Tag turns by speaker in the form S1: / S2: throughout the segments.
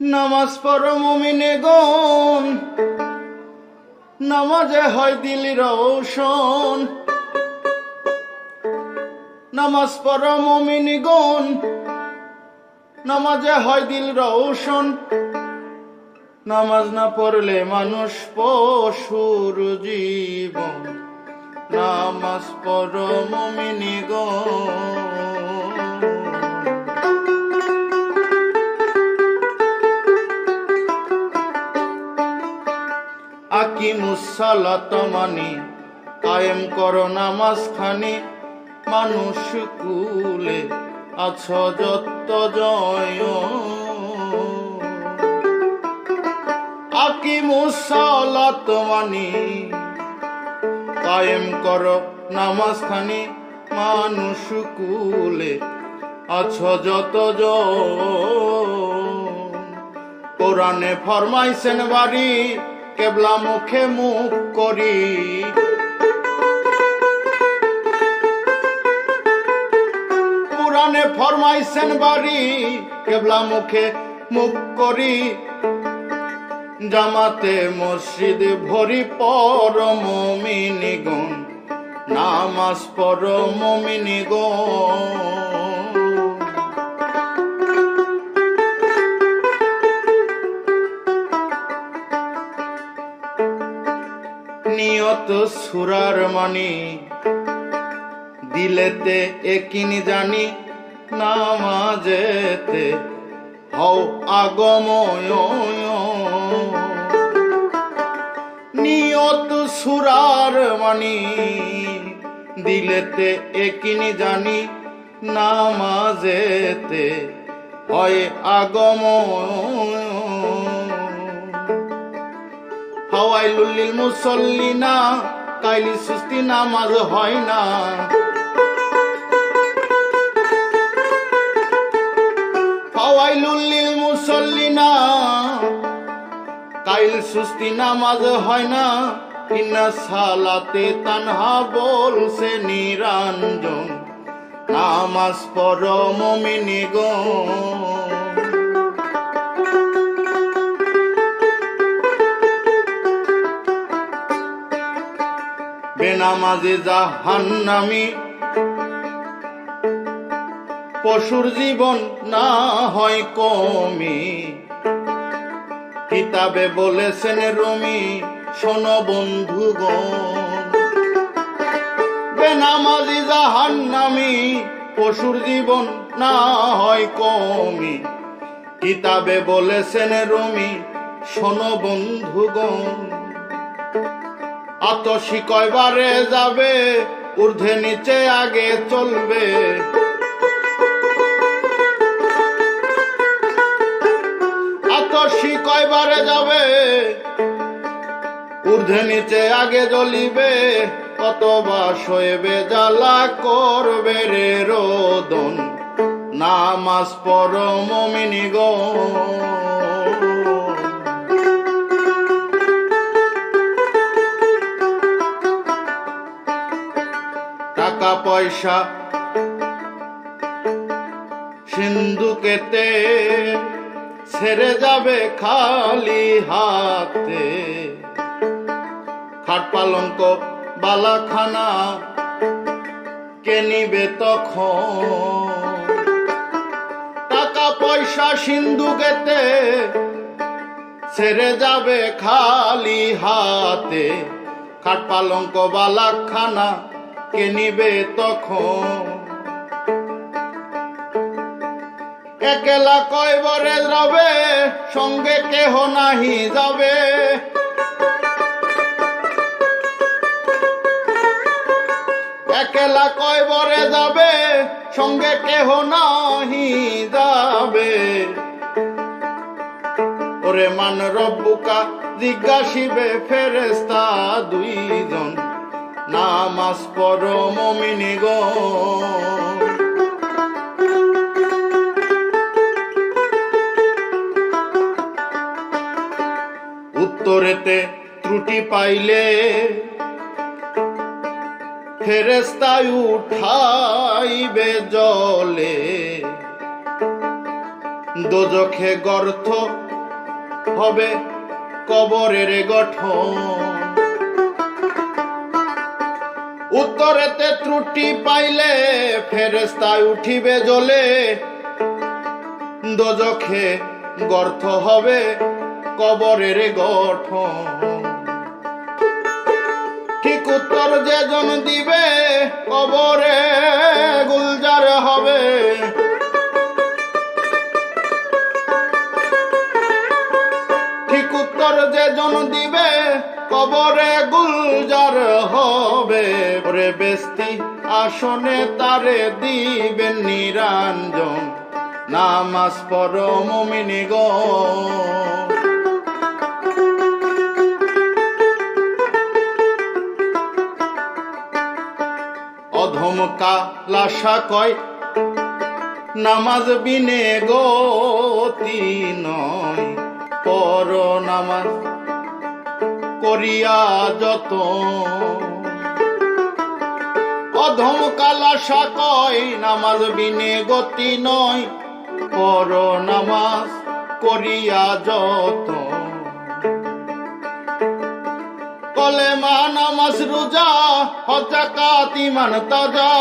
S1: নামাজ পড় মুমিনে গন নামাজে হয় দিলি রোশন নামাজ পড় মুমিনি গন নামাজে হয় দিল রোশন নামাজ না পড়লে মানুষ পশুর জীবন। নামাজ পড় মুমিনি গন আকি মানি কায়েম করো নামাজ খানি মানুষ কুলে আছ যত জয়। আকি মুসালাত মানি কায়েম করো নামাজ খানি মানুষ কুলে আছ যত জয়। কোরআনে ফরমাইছেন বাড়ি কেবলা মুখে মুখ করি। কোরআনে ফরমাইছেন বাড়ি, কেবলা মুখে মুখ করি। জামাতে মসজিদ ভরি পর মমিনি গুণ, নামাজ পর মমিনি নিয়ত সুরার মানি দিলেতে একিনি জানি, নামাজেতে হও আগময়। নিয়ত সুরার মানি দিলেতে একিনি জানি, নামাজেতে হয় আগময়। হাওয়াই লুল্লিল মুসল্লিনা, কাইলি সুস্তি নামাজ হয় না। হাওয়াই লুল্লিল মুসল্লিনা, কাইল সুস্তি নামাজ হয় না। ইন্না সালাতে তানহা বলছে নিরঞ্জন, নামাজ পর মমিনি বেনামাজে জাহান্নামি। পশুর জীবন না হয় কমি। কিতাবে বলেছেন রমি, শোনো বন্ধুগণ। বেনামাজি জাহান্নামি, পশুর জীবন না হয় কমি। কিতাবে বলেছেন রমি, শোনো বন্ধুগণ। আতসী কয়বারে যাবে, ঊর্ধ্বে নিচে আগে চলবে। আতসী কয়বারে যাবে, ঊর্ধ্বে নিচে আগে জ্বলিবে, কতবা শোয়েবে, জ্বালা করবে রে রোদন। নামাজ পর মমিনি পয়সা। সিন্ধুকেতে ছেড়ে যাবে খালি হাতে। খাট পালঙ্ক, বালাখানা কে নিবে তখন? টাকা পয়সা সিন্ধুকেতে ছেড়ে যাবে খালি হাতে। খাট পালঙ্ক, বালাখানা কে নিবে তখন? একেলা কয় বরে যাবে, সঙ্গে কেহ নাহি যাবে? একেলা কয় বরে যাবে, সঙ্গে কেহ নাহি যাবে? ওরে মান রব্বুকা, জিজ্ঞাসিবে ফেরেস্তা দুইজন। নামাজ পর মমিনি গো। উত্তরেতে ত্রুটি পাইলে ফেরেস্তায় উঠাইবে জলে। দোজখে গর্থ হবে কবরের গঠন। উত্তরেতে ত্রুটি পাইলে ফেরেস্তায় উঠিবে জলে দোজখে গর্থ হবে কবরের গঠন। ঠিক উত্তর যে জন দিবে কবরে গুলজার হবে। কবরে গুলজার হবে। ওরে বেস্তি আসনে তারে দিবেন নিরঞ্জন। নামাজ পর মমিনী গো। কালাসা কয়, নামাজ বিনে গতি নয়। পর নামাজ। করিয়া যত। অধম কালাসা কয় নামাজ বিনে গতি নয়, পর নামাজ করিয়া যত। কলেমা, নামাজ, রোজা হজাকাত ইমান তাজা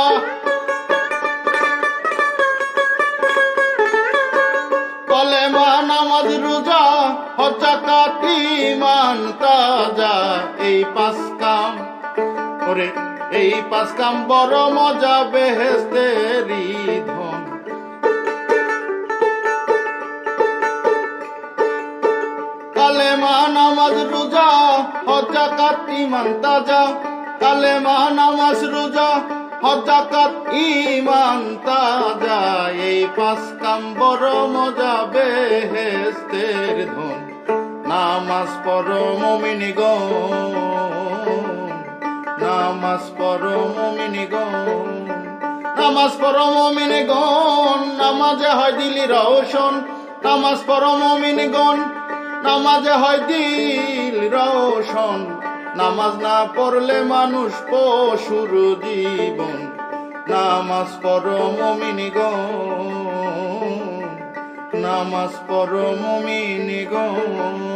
S1: কলেমা নামাজ রোজা হজাকাত এই বড় মজা বেহেস্তেরি ধন কালেমা নামাজ রোজা হজাকাত ইমান তাজা। কালেমা নামাজ রোজা হজাকাত ইমান তাজা, এই পাঁচ কাম বড় মজা বেহেস্তের ধন। নামাজ পর মমিনী নামাজ পর মমিনী নামাজ পর মমিনী গণ নামাজে হয় দিলি রওশন। নামাজ পর মমিনী গণ নামাজে হয় দিল রোশন নামাজ না পড়লে মানুষ পশুর জীবন। নামাজ মমিনী গ। নামাজ মমিনী গণ